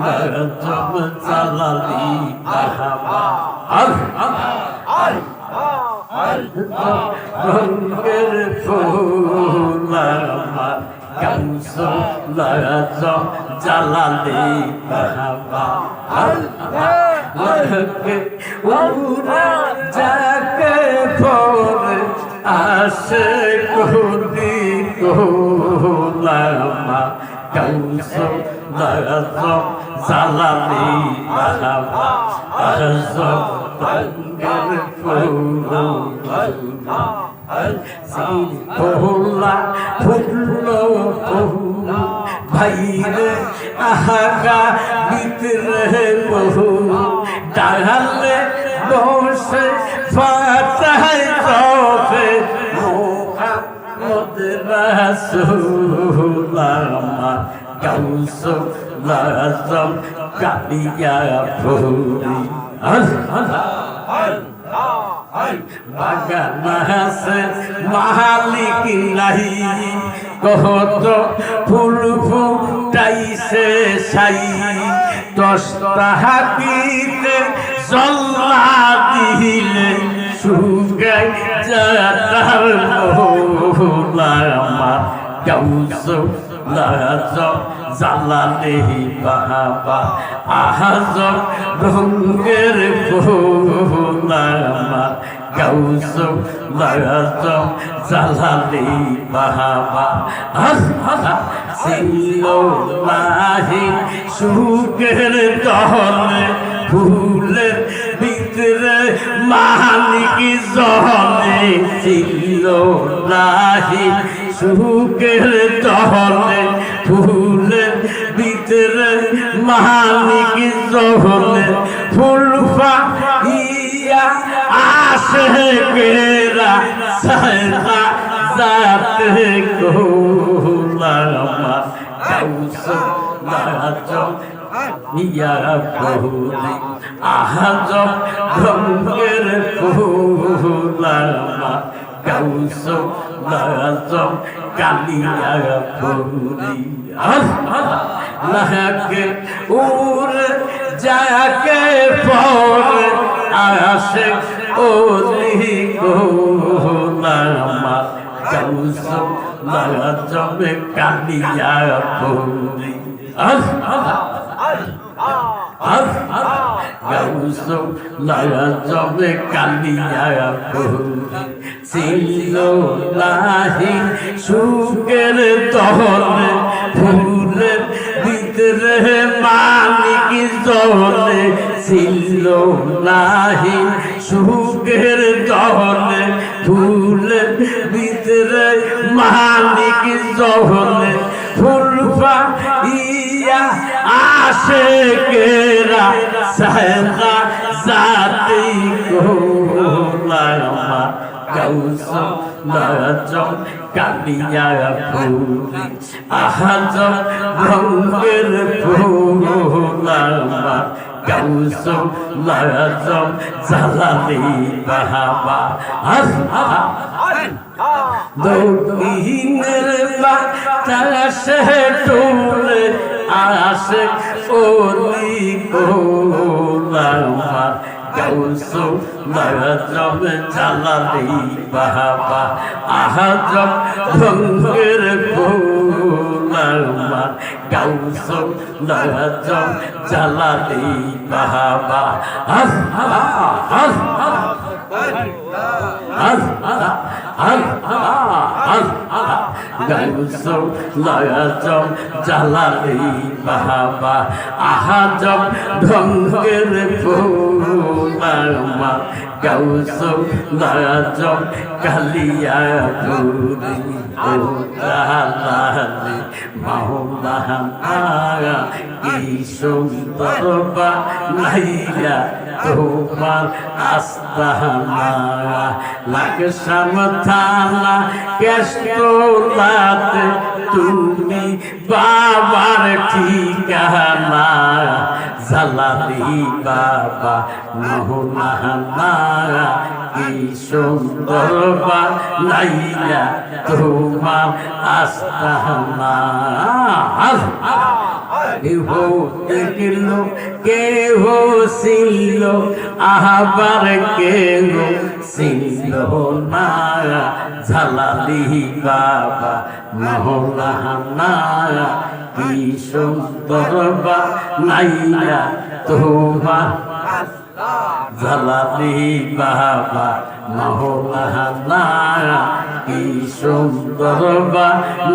লাজম জালালি বাহাবা আর আর রঙ্গের ফুল আমার গাউসু লাজম জালালি বাহাবা আর উড়া যাকে পরে আসে কোনি কোলামা গাউসু লাজম জালালি বাহাবা আজম রঙ্গের ফুল ভোলা ফুটলো ভাইরে আহাগা ভিতরে বহু ডালে বসে ফাটাই চোখে মোহাম্মদ রাসূল গাউস লাজম কালিয়া ফুরি আল্লাহ বাগান আছে, মালিক নাই। কত ফুল ফুটাইছে সাই দশটা হাতিতে জল্লা দিলে সুগাই যাতার মোলা আমার গাউস লাজম জালালে বাবা আহাজম রঙ্গের আমার গাউস লাজম জালালে বাবা ছিল নাহি সুখের দহলে ফুলের ভিতরে মালিক জলে ছিল নাহি সুখের দহলে ফুলের ভিতরে মালিক জলে ফুলফা ইয়া আসে গেরা সারা যাতে গোলামা গাউস লাজম ইয়া বহুলি আহাজম রঙ্গের ফুলামা গাউস লাজম কালিয়া বহুলি লাহকে উর যাকে পরে আসে ওলি গোলামা। গাউস লাজম কালিয়া বহুলি আহ গাউসো লাজবে কালিয়া ফুলি ছিল লাহি সুকের তহলে ফুলের ভিতরে মালিক জলে ছিল লাহি সুকের তহলে ফুলের ভিতরে মালিক জলে ফুলফা ইয়া আসে কেরা সাহেবা জাতি গোলামা গাউস লাজম কালিয়া ফুলি আহাজম রঙ্গের ফুলামা গাউস লাজম জালালি বাহাবা আস দক্ষিণের বাতাসে টুলে আসে ওলি গোলামা গাউসু লাজম জালালি বাবা আহাজম ভঙ্গের গোলামা গাউসু লাজম জালালি বাবা আস আস আস লাজম জালালি বাহাবা আহাজম ঢঙ্গের ফুলামা গাউসো লাজম কালিয়া ফুরি ও জালালি মাওলানা কি সুন্দর বা নাইয়া তোমার আস্তানা। লাগসাম থানা কেষ্টলাতে তুমি বাবার ঠিকানা। জালালি বাবা মোহনানা কি সুন্দর বা নাইয়া তোমার আস্তানা। কেহ দেখল, কেহ ছিল আবার কেহ ছিল না ঝালালি বাবা মহলানা কি সুন্দর বা নাইয়া তোমার। জালালি বাবা মহলানা কি সুন্দর বা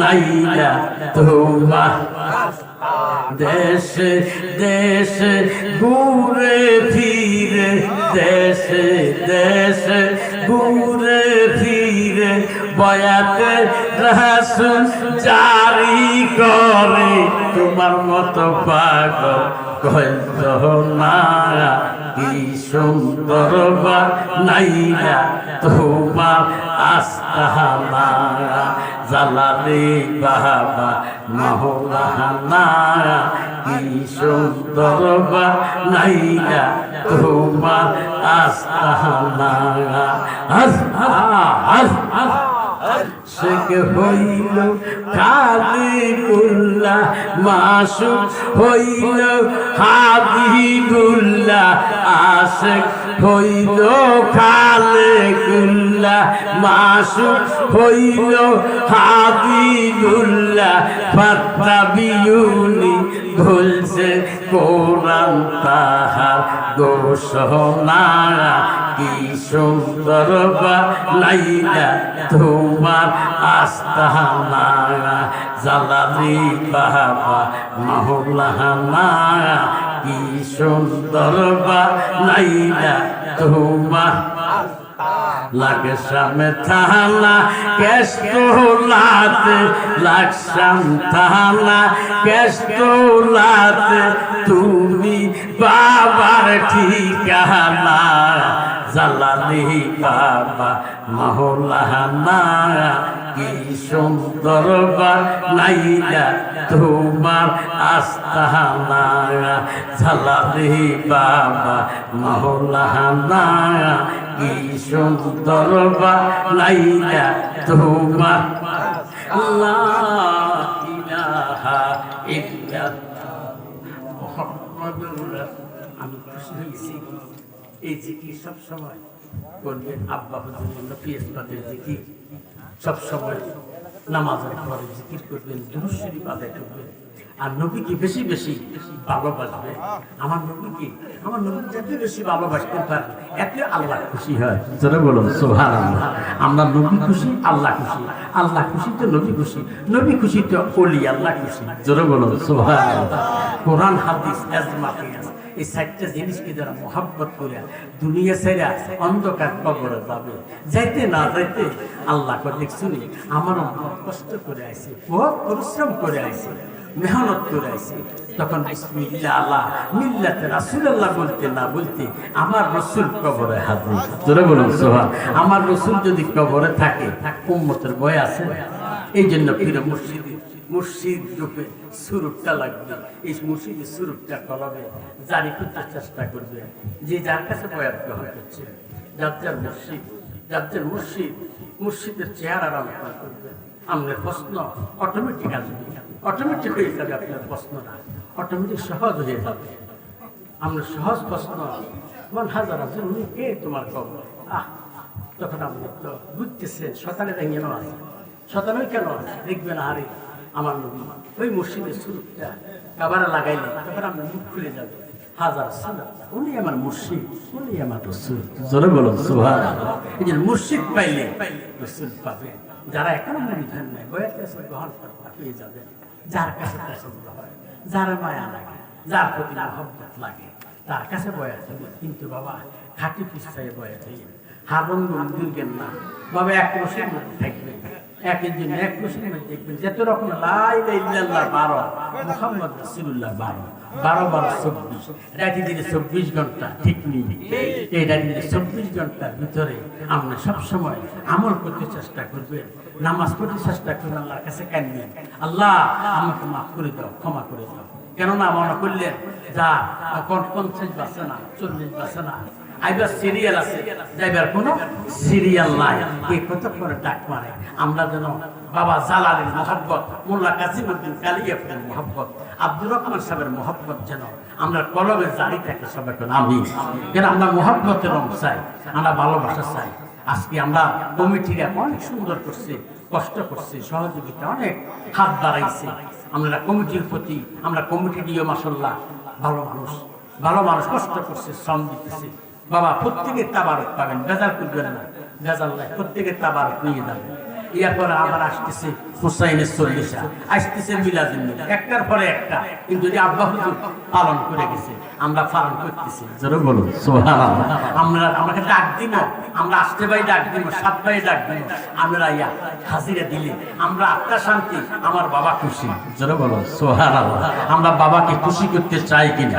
নাইয়া তোমার। দেশে, দেশ ঘুরে ফিরে, দেশ দেশ ঘুরে ফিরে, বয়াত রহস জারি করে, তোমার মতো পাগল কইল না কি সুন্দর নাইরা তোমার আস্তানা জালালি বাবা মহলানা কি সুন্দর নাইরা তোমার আস্তানা হাস আস শেখ হইল কালিকুল্লাহ মাসুক হইল হাবিবুল্লাহ আশেক হইল কালিকুল্লাহ মাসুক হইল হাবিবুল্লাহ ফাত্তাবিউনি ভুলছে কোরআন তাহার ঘোষণা কি সুন্দর বা নাইলা তোমার আস্তানা জালালি বাবা মহলানা কি সুন্দর বা নাইলা তোমার। লাগসাম থানা কেস্তলাতে লাগসাম থানা কেস্তলাতে তুমি বাবার ঠিকানা। জালালি বাবা মহলানা কি সুন্দর নাইলা তোমার আস্তানা। জালালি বাবা মহলানা কি সুন্দর নাইলা তোমার। লা ইলাহা ইল্লাল্লাহ মুহাম্মাদুর রাসূল আমি খুশি হয়েছি এই জিকি সব সময় করবেন আব্বা হুজুর পিএস পাতের সব সময় নামাজের পরে জিকির করবেন দুরুশ্বরী পাতায় করবেন। আর নবীকে বেশি বেশি ভালোবাসবে আমার নবীকে আমার নবী যত বেশি ভালোবাসতে পারে, এত আল্লাহ খুশি হয়। জোরে বলুন সোহান আমরা নবী খুশি, আল্লাহ খুশি। আল্লাহ খুশি তো নবী খুশি। নবী খুশি তো অলি আল্লাহ খুশি। জোরে বলুন সোহান কোরআন, হাদিস এজমা এই চারটা জিনিসকে যারা মোহাব্বত করে, দুনিয়া ছেড়া অন্ধকার কবরে যাবে। যাইতে না যাইতে আল্লাহ শুনি, আমার কষ্ট করে আইছে, বহুত পরিশ্রম করে আইছে। মেহনত করে আইছে তখন আল্লাহ, মিল্লাতে রাসূলুল্লাহ বলতে না বলতে আমার রসুল কবরে হাজির। জোরে বলুন সোহান আমার রসুল যদি কবরে থাকে, উম্মতের বয় আছে। এই জন্য পীর মুর্শিদ মুর্শিদ রূপে সুরুটটা লাগবে। এই মুর্শিদের সুরুটটা কলবে জারি করতে চেষ্টা করবে। যে যার কাছে করছে। আপনার প্রশ্ন অটোমেটিক আসবে। অটোমেটিক হয়ে যাবে আপনার প্রশ্নটা। অটোমেটিক সহজ হয়ে যাবে। আমরা সহজ প্রশ্ন। মান হাজার আছে, উনি কে তোমার কবর আহ, তখন আপনি তো বুঝতেছেন সকালে কেন আছে। সকালে কেন আছে? দেখবেন, আরে, আমার নবী, ওই মসজিদের সুরটা কাবারে লাগাইলে তখন আপনার মুখ খুলে যাবে যারা এখনও মনে গ্রহণ করতে যাবে। যার কাছে পছন্দ হয়, যার মায়া লাগে, যার প্রতি মহব্বত লাগে, তার কাছে বয়া যাবে কিন্তু বাবা, খাটি পিস্তায় বয়া যাবে হারন দুর্গের না বাবা এক রসের থাকবে। আমরা সবসময় আমল করতে চেষ্টা করবেন নামাজ পড়তে চেষ্টা করবেন আল্লাহর কাছে আল্লাহ, আমাকে মাফ করে দাও, ক্ষমা করে দাও। কেননা মনে করলেন, যা এখন পঞ্চাশ বাসে না, চল্লিশ বাসে না সিরিয়াল আছে সিরিয়াল নাই। ডাক মারে? আমরা যেন বাবা যেন আমরা কলমে জারি থাকে সবাই আমি কেন আমরা চাই, আমরা ভালোবাসা চাই। আজকে আমরা কমিটিরা অনেক সুন্দর করছে, কষ্ট করছে, সহযোগিতা অনেক হাত বাড়াইছে। আমরা কমিটির প্রতি, আমরা কমিটি দিয়ে মাসাল্লাহ ভালো মানুষ ভালো মানুষ কষ্ট করছে, শ্রম দিতেছে। বাবা প্রত্যেকের তাবারক পাবেন। বেজার করবেন না। নাই প্রত্যেকের তাবারক নিয়ে যাবেন। এরপরে আবার আসতেছে হুসাইনের চল্লিশা। আসতেছে মিলাদিন একটার পরে একটা। কিন্তু যদি আব্বা হুজুর পালন করে গেছে আমরা পালন করতেছি। জোরে সুবহানাল্লাহ। আমরা আমাকে ডাক দিব আমরা আসতে ভাই ডাক দিব সাত ভাই ডাক দিব। আমরা ইয়া হাজিরা দিলে। আমরা আত্মা শান্তি আমার বাবা খুশি। জোরে সুবহানাল্লাহ। আমরা বাবাকে খুশি করতে চাই কিনা?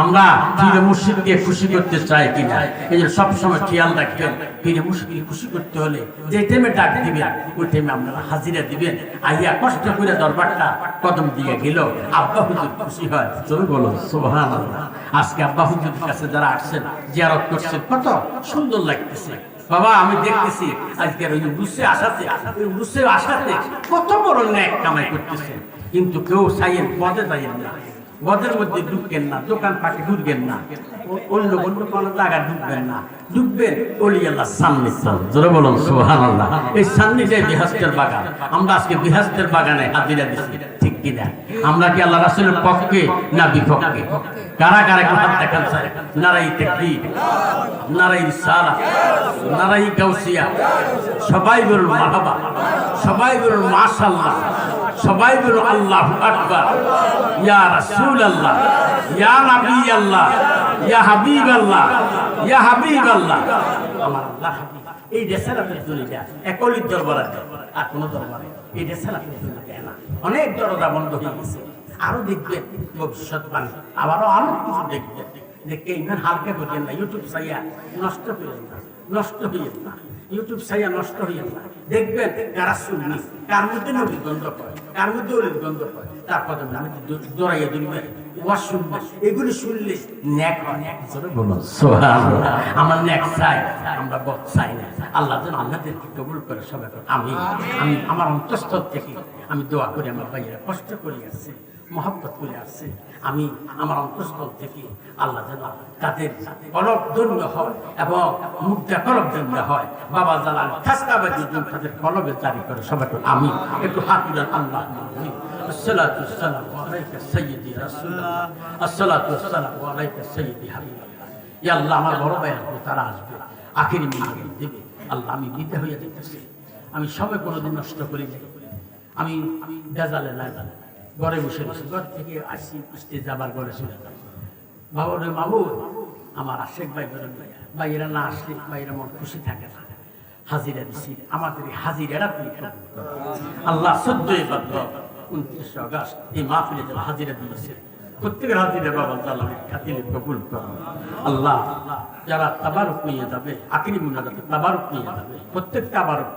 আমরা পীর মুর্শিদকে খুশি করতে চাই কিনা? এই জন্য সবসময় খেয়াল রাখবেন পীর মুর্শিদকে খুশি করতে হলে যে টাইমে ডাক দিবেন ওই টাইমে আপনারা হাজিরা দিবেন আইয়া কষ্ট করে দরবারটা কদম দিয়ে গেল। আব্বা হুজুর খুশি হয়। বলো সোহান আজকে আব্বা হুজুরের কাছে যারা আসছেন জিয়ারত করছেন কত সুন্দর লাগতেছে। বাবা আমি দেখতেছি আজকের ওই রুসে আসাতে রুসে আসাতে কত বড় ন্যাক কামাই করতেছে কিন্তু কেউ সাইয়েন পদে যাইয়েন না। গদের মধ্যে ঢুকবেন না দোকান পাটে ঢুকবেন না। অন্য অন্য কোনো জায়গা ঢুকবেন না। ঢুকবেন অলি আল্লাহ সামনে জোরে বলুন সুহান আল্লাহ এই সামনে যে বিহাস্তের বাগান। আমরা আজকে বিহাস্তের বাগানে হাজিরা দিচ্ছি কিনা? আমরা কি আল্লাহ রাসুলের পক্ষে না বিপক্ষে? কারা কারা হাত দেখান স্যার? নারাই তেকবীর, নারাই সালা নারাই গাউসিয়া, সবাই বলুন মাহাবা, সবাই বলুন মাশাল্লাহ সবাই বলুন আল্লাহ আকবার। ইয়া রাসূল আল্লাহ ইয়া নবী আল্লাহ ইয়া হাবিব আল্লাহ ইয়া হাবিব আল্লাহ আমার আল্লাহ এই দেশের আপনি দুনিয়া দরবার আর কোনো দরবার নেই। ছাড়া অনেক দরজা বন্ধ হয়ে গেছে। আরও দেখবেন ভবিষ্যৎ মানে আবারও আরও কিছু দেখবেন। দেখে ইমান হালকা করিয়েন না। ইউটিউব সাইয়া নষ্ট হয়ে না। নষ্ট হইয়েন না। ইউটিউব সাইয়া নষ্ট হইয়েন না। দেখবেন কারা শুননি কার মধ্যে নদীর গন্ধ পায় কার মধ্যে ওলির গন্ধ পায় তারপর আমি দৌড়াইয়া দিবেন ওয়াজ শুনবে এগুলি শুনলে ন্যাক বলুন সুবহানাল্লাহ। আমার ন্যাক চাই আমরা বদ চাই না। আল্লাহ যেন আমাদেরকে কবুল করে সবাই। আমি আমি আমার অন্তঃস্থল থেকে আমি দোয়া করি আমার ভাইয়েরা কষ্ট করে আসছে মহব্বত করে আসছে আমি আমার অন্তঃস্থল থেকে আল্লাহ যেন তাদের কলব দণ্ড হয় এবং মুদ্রা কলব দণ্ড হয় বাবা জালাল খাসকাবাজি তাদের কলবে জারি করে সবাই করে। আমি একটু হাত তুলেন আল্লাহ الصلاة والسلام عليك سيدي رسول الله الصلاة والسلام عليك سيدي حبيب الله ইয়া আল্লাহ আমার বড় ভাই আসবে তারা আসবে আখেরি মিলিয়ে দেবে আল্লাহ আমি বিদে হয়ে যেতেছি আমি সবে কোনোদিন নষ্ট করি নাই আমি বেজালে না ঘরে বসে বসে ঘর থেকে আসি, আসতে যাবার ঘরে চলে যাব বাবা রে বাবু আমার আশেক ভাই বেরোন ভাই ভাইয়েরা না আসলে ভাইয়েরা মন খুশি থাকে না। হাজিরা দিছি, আমাদের করো। আল্লাহ চোদ্দই বাদ্য উনত্রিশে আগস্ট এই মাহফিলে যারা হাজিরা দিয়েছে, প্রত্যেকের হাজিরা বাবা জালামের খাতিরে কবুল করো। আল্লাহ যারা তাবারুক নিয়ে যাবে, আকিরি মুনাজাতে তাবারুক নিয়ে যাবে প্রত্যেক তাবারুক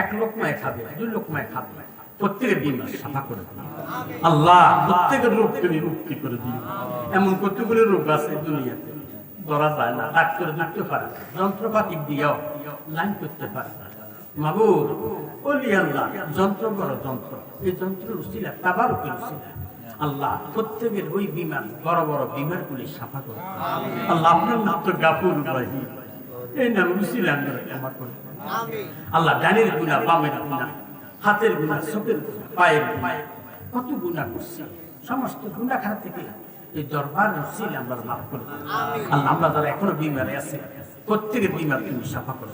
এক লোকমায় খাবে, দুই লোকমায় খাবে। প্রত্যেকের দিন সাফা করে দিও আল্লাহ, প্রত্যেকের রোগ তুমি মুক্তি করে দিও। এমন কতগুলি রোগ আছে দুনিয়াতে? ধরা যায় না ডাক্তার দেখতে পারে যন্ত্রপাতি দিয়েও লাইন করতে পারে না। মাবু বলি আল্লাহ, যন্ত্র বড় যন্ত্র। এই যন্ত্র উচিলা, তাবার উচিলা। আল্লাহ, প্রত্যেকের ওই বিমান, বড় বড় বিমান গুলি সাফা করে। আল্লাহ, আপনার নাম তো গাফুর এই নাম উচিলা আমরা করে আল্লাহ ডানের গুণা, বামের গুণা। হাতের গুণা চোখের গুণা পায়ের গুণা কত গুণা করছি সমস্ত গুণা খাত থেকে এই দরবার রসিল আমরা মাফ করে দিন। আল্লাহ আমরা যারা এখনও বিমারে আছে প্রত্যেকের বিমার তুমি সাফা করে।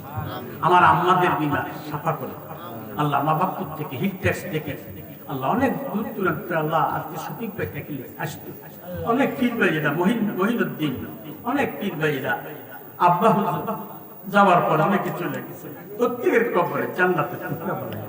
আমার আম্মাদের বিমার সাফা করে। আল্লাহ মা বাপুর থেকে হিট টেস্ট থেকে আল্লাহ অনেক দূর দূরান্ত আল্লাহ আজকে সঠিক ভাই থাকলে আসতো অনেক পীর ভাইয়েরা মহিন মহিনুদ্দিন অনেক পীর ভাইয়েরা আব্বা হুজুর যাওয়ার পর অনেকে চলে গেছে প্রত্যেকের কবরে জান্নাতে টুকরা বানায়।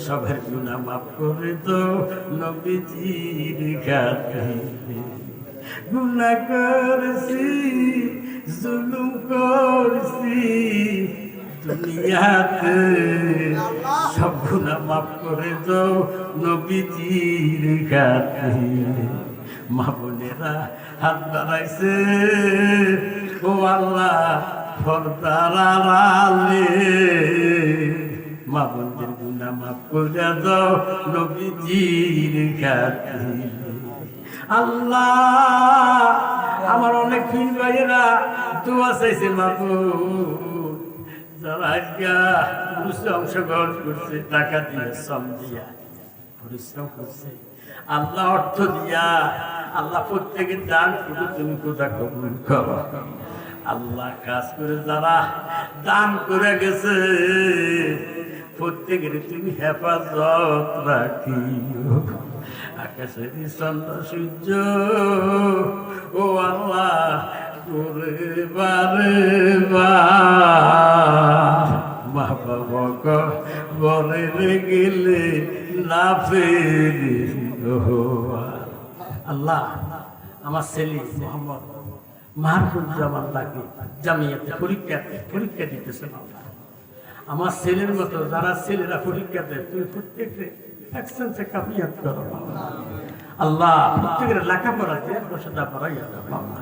সবের গুণা মাফ করে তো নবীজির খাতিরে গুণা করছি জুলুম করছি, দুনিয়াতে সব গুণা মাফ করে দাও নবীজির খাতিরে মা বোনেরা হাত বাড়াইছে, ও আল্লাহ ফরদার আড়ালে। মা আল্লাহ, আমার অনেক ফির ভাইয়েরা দোয়া চাইছে মাবুদ যারা অংশগ্রহণ করছে, টাকা দিয়ে, শ্রম দিয়া, পরিশ্রম করছে। আল্লাহ অর্থ দিয়া, আল্লাহ প্রত্যেকের দান করে তুমি কোথা কবুল করো? আল্লাহ কাজ করে, যারা দান করে গেছে প্রত্যেকের তুমি হেফাজত রাখিও। আকাশের চন্দ্র সূর্য, ও আল্লাহ করে গেলে না আল্লাহ, আমার ছেলে মোহাম্মদ মাহফুজ্জামান লাগে জামিয়াতে পরীক্ষাতে পরীক্ষা দিতেছে আল্লাহ। আমার ছেলের মতো, যারা ছেলেরা পরীক্ষা দেয়, তুমি প্রত্যেককে একসেন্সে কাপিয়াত করো আল্লাহ, প্রত্যেকের লেখাপড়া দিয়ে বসেদা পড়াইয়া দাও, বাবা।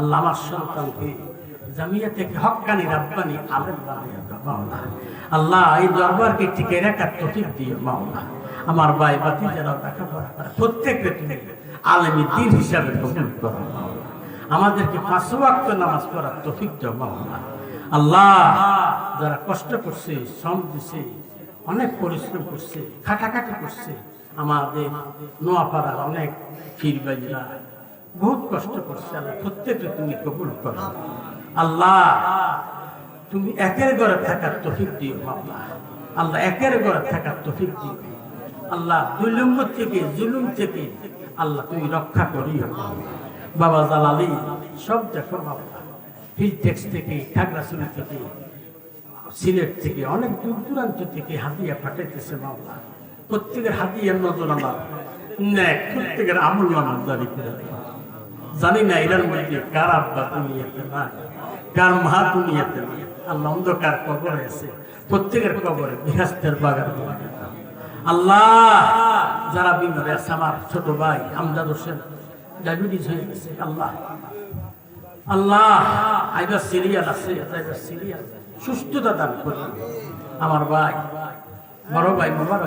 আল্লাহ আমার সন্তানকে জামিয়া থেকে হক্কানি রাব্বানি, আলেম বানাইয়া আল্লাহ, এই দরবারকে টিকে রাখার তফিক দিও মাওলা আমার ভাই বাতি যারা লেখাপড়া করে, প্রত্যেককে তুমি আলেমি দিন হিসাবে কবুল করো। আমাদেরকে পাঁচ ওয়াক্ত নামাজ পড়ার তফিক দাও মাওলা আল্লাহ, যারা কষ্ট করছে, শ্রম দিছে, অনেক পরিশ্রম করছে, খাটাখাটি করছে, আমাদের নোয়াপাড়ার অনেক ফিরবাজিরা বহুত কষ্ট করছে, আল্লাহ প্রত্যেকটা তুমি কবুল করো। আল্লাহ, তুমি একের ঘরে থাকার তফিক দিও বাবা আল্লাহ একের ঘরে থাকার তফিক দিও। আল্লাহ দুলুম্ব থেকে, জুলুম থেকে, আল্লাহ তুমি রক্ষা করিও। বাবা জালালি, সব দেখো বাবা। ফিলটেক্স থেকে খাগড়াছড়ি থেকে সিলেট থেকে, অনেক দূর দূরান্ত থেকে হাতিয়া পাঠাইতেছে মামলা। প্রত্যেকের হাতিয়ার নজর আমার। নেক প্রত্যেকের আমল নামাজ জারি করে জানি না এটার মধ্যে কার আব্বা দুনিয়াতে নাই, কার মা দুনিয়াতে নাই। আল্লাহ অন্ধকার কবরে আছে, প্রত্যেকের কবরে বিহাস্তের বাগান আল্লাহ, যারা বিমারে আছে, আমার ছোট ভাই আমজাদ হোসেন, ডায়াবেটিস হয়ে গেছে, আল্লাহ। আল্লাহ আইবার সিরিয়াল আছে আইবার সিরিয়াল। সুস্থতা দান করি আমার ভাই বড় ভাই মোবারক